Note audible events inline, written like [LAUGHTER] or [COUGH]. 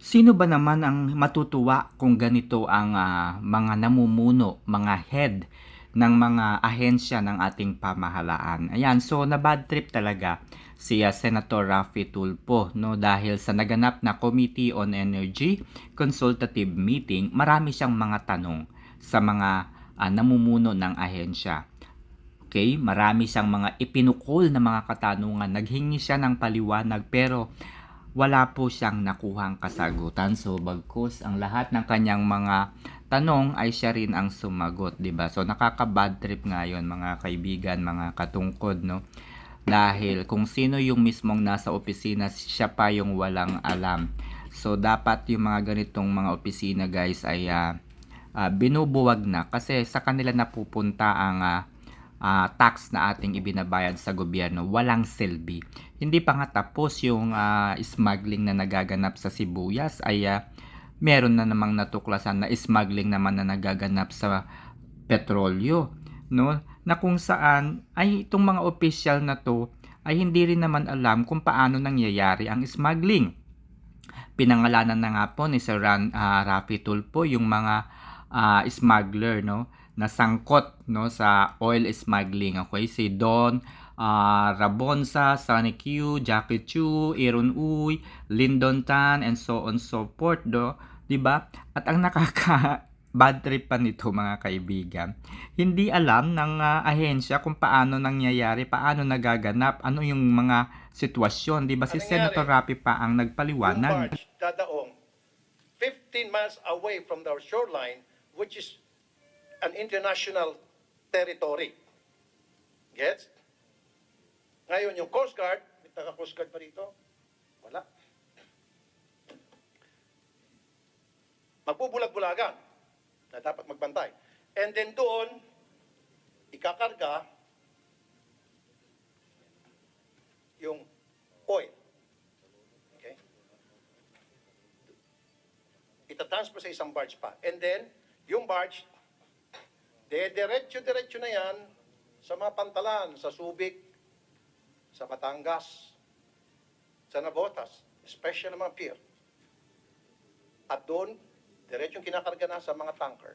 Sino ba naman ang matutuwa kung ganito ang ah, mga namumuno, mga head ng mga ahensya ng ating pamahalaan? Ayan, so na bad trip talaga si ah, Senator Raffy Tulfo no dahil sa naganap na Committee on Energy Consultative Meeting, marami siyang mga tanong sa mga ah, namumuno ng ahensya. Okay, marami siyang mga ipinukol na mga katanungan. Naghingi siya ng paliwanag pero wala po siyang nakuhang kasagutan. So bagkus ang lahat ng kanyang mga tanong ay siya rin ang sumagot, 'di ba? So nakaka-bad trip ngayon mga kaibigan, mga katungkod, no? Dahil kung sino yung mismong nasa opisina, siya pa yung walang alam. So dapat yung mga ganitong mga opisina, guys, ay ah, ah, binubuwag na kasi sa kanila napupunta ang ah, ah, tax na ating ibinabayad sa gobyerno, walang silbi. Hindi pa nga tapos yung ah, smuggling na nagaganap sa sibuyas ay ah, meron na namang natuklasan na smuggling naman na nagaganap sa petrolyo, no? Na kung saan ay itong mga opisyal na to ay hindi rin naman alam kung paano nangyayari ang smuggling. Pinangalanan na nga po ni Sir Ran, ah, Raffy Tulfo yung mga ah, smuggler, no? na sangkot no sa oil smuggling okay si Don ah, Rabonsa, Sonny Q, Jackie Chu, Aaron Uy, Lyndon Tan and so on so forth do, 'di ba? At ang nakaka [LAUGHS] bad trip pa nito mga kaibigan. Hindi alam ng ah, ahensya kung paano nangyayari, paano nagaganap, ano yung mga sitwasyon, 'di ba? Si Senator? Rapi pa ang nagpaliwanag. barge dadaong 15 miles away from our shoreline, which is an international territory. Gets? Ngayon, yung Coast Guard, may taga Coast Guard pa rito? Wala. Magbubulag-bulagan na dapat magbantay. And then doon, ikakarga yung oil. Okay? itatransfer sa isang barge pa. And then, yung barge, de diretso-diretso na yan sa mga pantalan, sa Subic, sa Batangas, sa Navotas, especially mga pier. At doon, diretsong kinakarga na sa mga tanker.